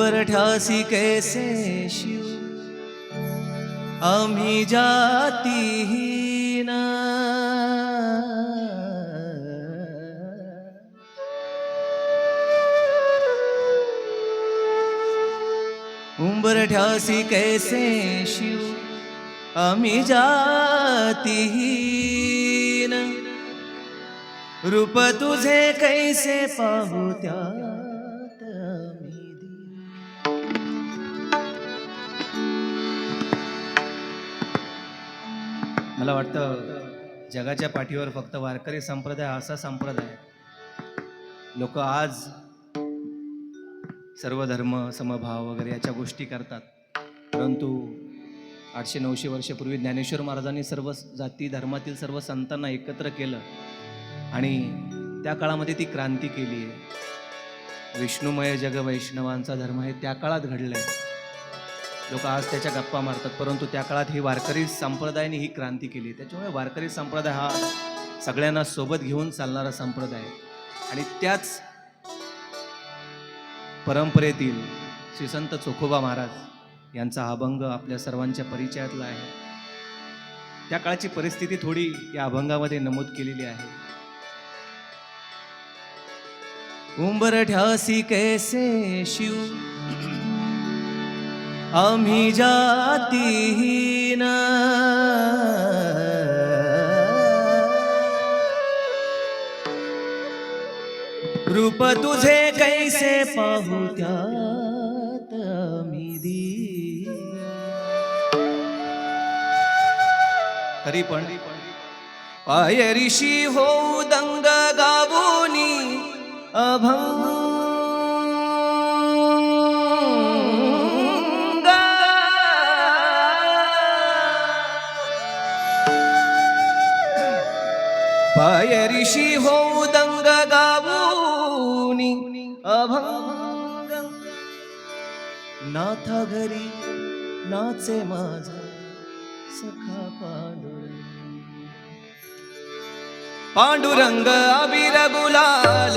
Number ठासी कैसे शिव? आम्ही जाती ही ना। उम्र ठासी कैसे शिव? आम्ही जाती ही ना। रूप तुझे कैसे पाहू त्या मला वाटतं जगाच्या पाठीवर फक्त वारकरी संप्रदाय हा असा संप्रदाय लोक आज सर्व धर्म समभाव वगैरे याच्या गोष्टी करतात. परंतु आठशे नऊशे वर्षापूर्वी ज्ञानेश्वर महाराजांनी सर्व जाती धर्मातील सर्व संतांना एकत्र केलं आणि त्या काळामध्ये ती क्रांती केली आहे. विष्णुमय जग वैष्णवांचा धर्म हे त्या काळात घडलंय. लोक आज त्याच्या गप्पा मारतात परंतु त्या काळात ही वारकरी संप्रदायाने ही क्रांती केली. त्याच्यामुळे वारकरी संप्रदाय हा सगळ्यांना सोबत घेऊन चालणारा संप्रदाय आणि त्याच परंपरेतील श्री संत चोखोबा महाराज यांचा अभंग आपल्या सर्वांच्या परिचयातला आहे. त्या काळाची परिस्थिती थोडी या अभंगामध्ये नमूद केलेली आहे. उंबरठ्यासी कैसे शिव? आम्ही जातीहीन. रूप तुझे कैसे पाहू त्यात आम्ही दी तरी पण पाय ऋषी होऊ दंग गावोनी अभंग नाथा घरी नाचे माझा सखा पांडुरंग. पांडुरंग अबीर गुलाल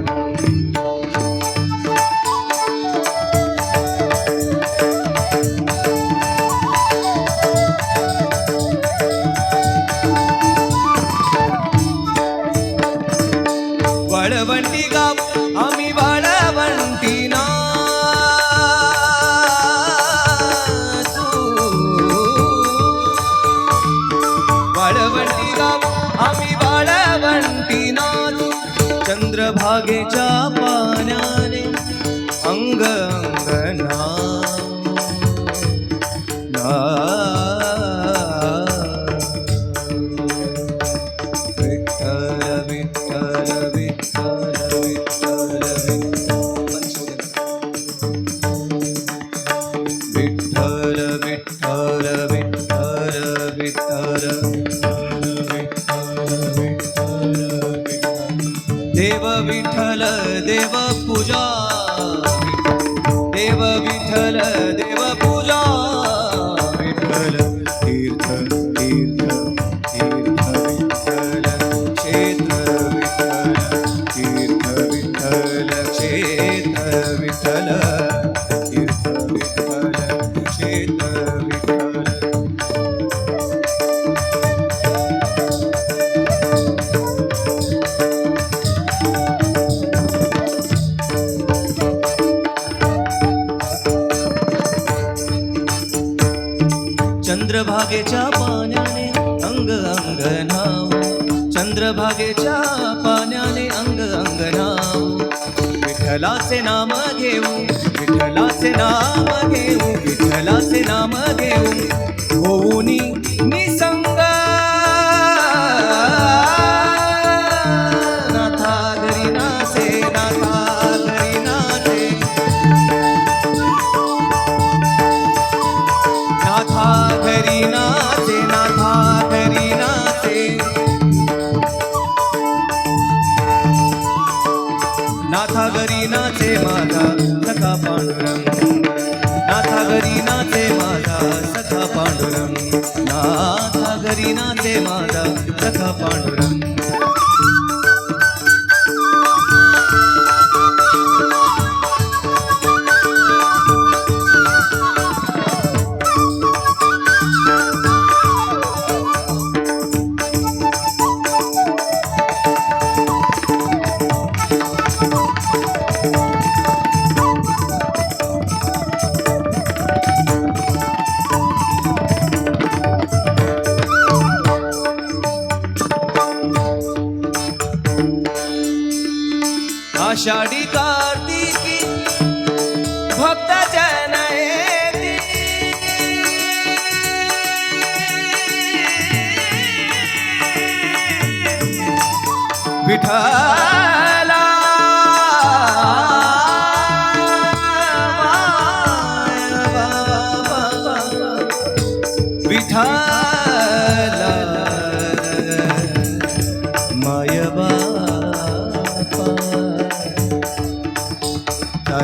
चंद्रभागेच्या चंद्रभागेच्या पाण्याने अंग अंग नाव. चंद्रभागेच्या पाण्याने अंग अंग नाव. विठ्ठलाचे नाम घेऊ विठ्ठलाचे नाम घेऊ विठ्ठलाचे नाम घेऊ होऊनी निसंग नाथागरी नाचे माझा सखा पांडुरंग. नाथागरी नाचे माझा सखा पांडुरंग. नाथागरी नाचे माझा सखा पांडुरंग.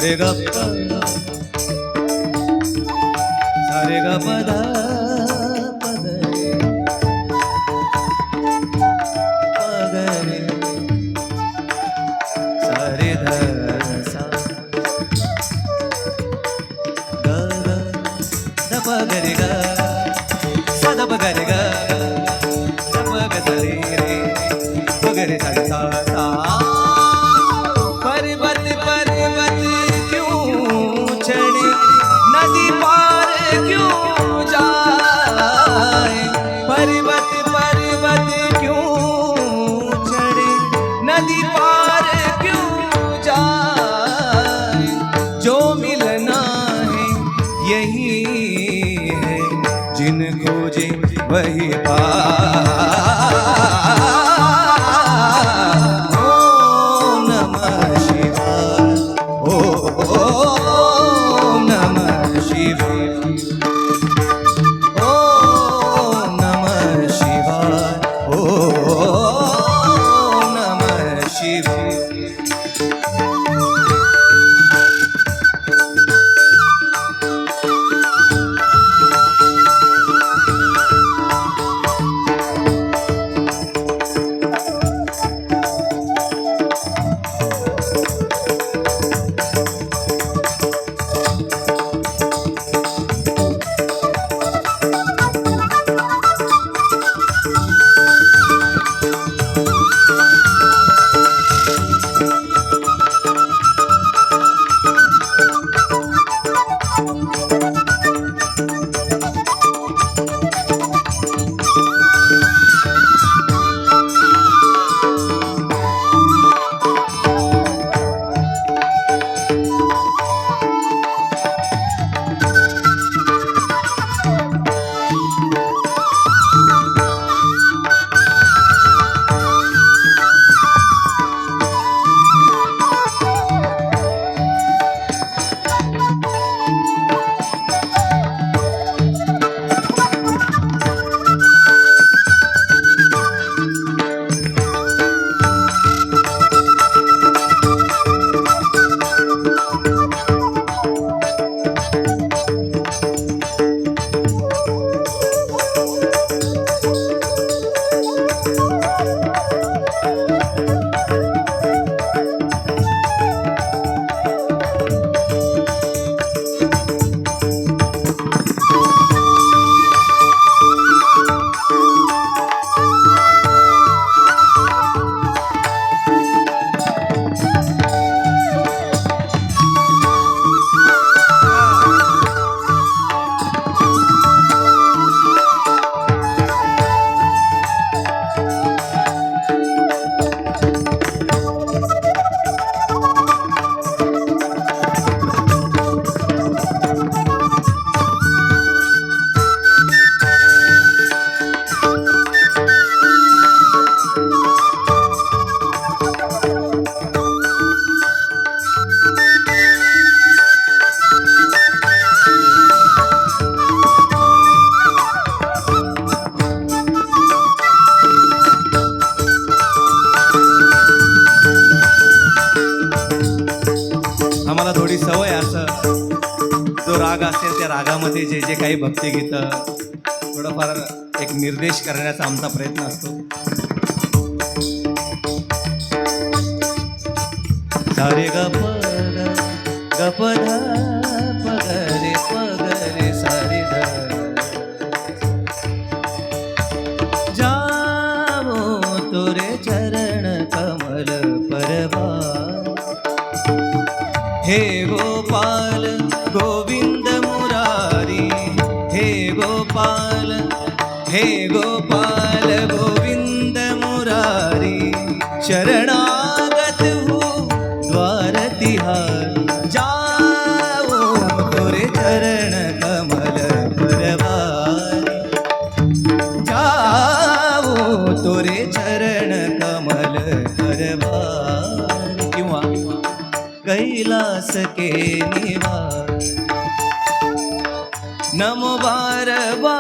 রে দত্তা असेल त्या रागामध्ये जे जे काही भक्तिगीतं थोडंफार एक निर्देश करण्याचा आमचा प्रयत्न असतो. सारे गप प गोपाल गोविंद मुरारी शरणागत हो द्वार तिहार जाओ तोरे चरण कमल परवारी जाओ तोरे चरण कमल करवार किंवा कैलास के निवार नमो बार बार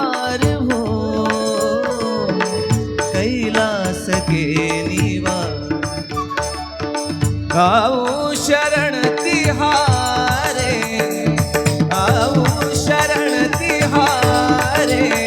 आऊ शरण तिहारे आऊ शरण तिहारे.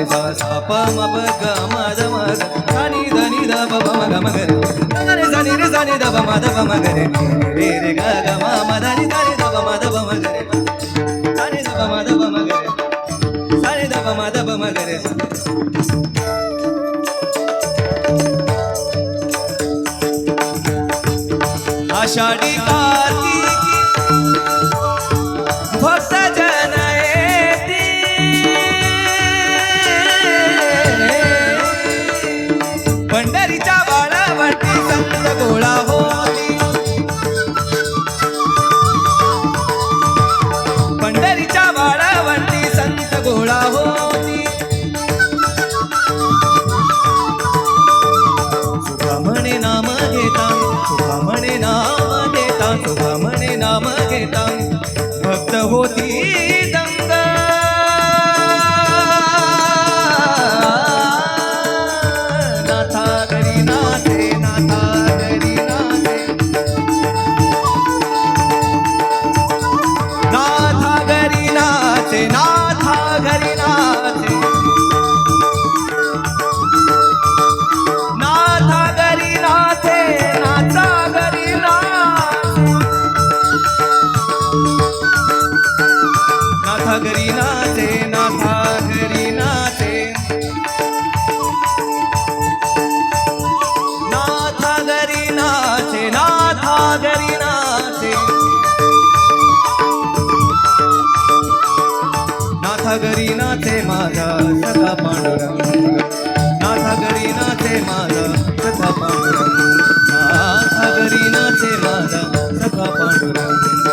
रे सा सा प म प ग म द म ग सा नि नि प प म ग म ग रे ग रे सा नि रे सा नि प म द प म ग रे रे रे ग ग म म नि नि प म प म ग रे सा नि प म प म ग रे सा नि प म प म ग रे आषाढी माझा सखा पांडुरंग नाथा घरी नाचे माझा सखा पांडुरंग नाथा घरी नाचे माझा सखा पांडुरंग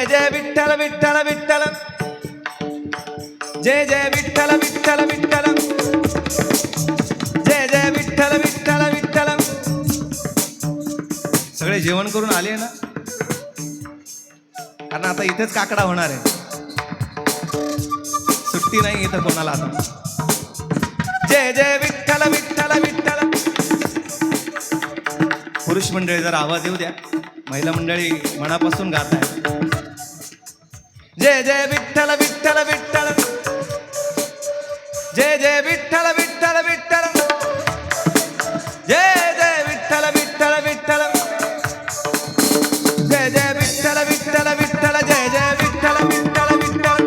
जय जय विठ्ठल विठ्ठल विठ्ठल. जय जय विठ्ठल विठ्ठल विठ्ठल. जय जय विठ्ठल विठ्ठल विठ्ठल. सगळे जेवण करून आले ना? कारण आता इथेच काकडा होणार आहे. सुट्टी नाही इथं कोणाला आता. जय जय विठ्ठल विठ्ठल विठ्ठल. पुरुष मंडळी जर आवाज येऊ द्या. महिला मंडळी मनापासून गात आहे जय जय विठ्ठल विठ्ठल विठ्ठल जय जय विठ्ठल विठ्ठल विठ्ठल जय जय विठ्ठल विठ्ठल विठ्ठल जय जय विठ्ठल विठ्ठल विठ्ठल जय जय विठ्ठल विठ्ठल विठ्ठल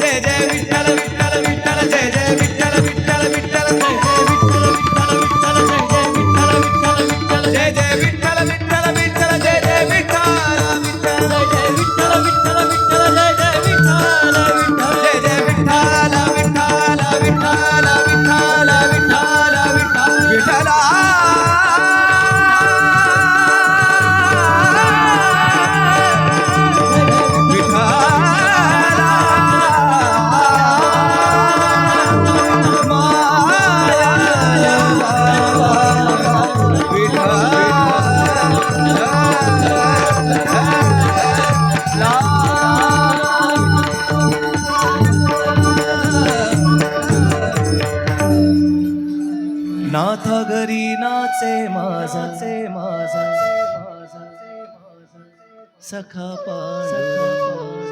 जय जय विठ्ठल विठ्ठल विठ्ठल जय जय विठ्ठल विठ्ठल विठ्ठल जय जय विठ्ठल विठ्ठल घरी नाचे माझा. चे माझा. सखा पांडुरंग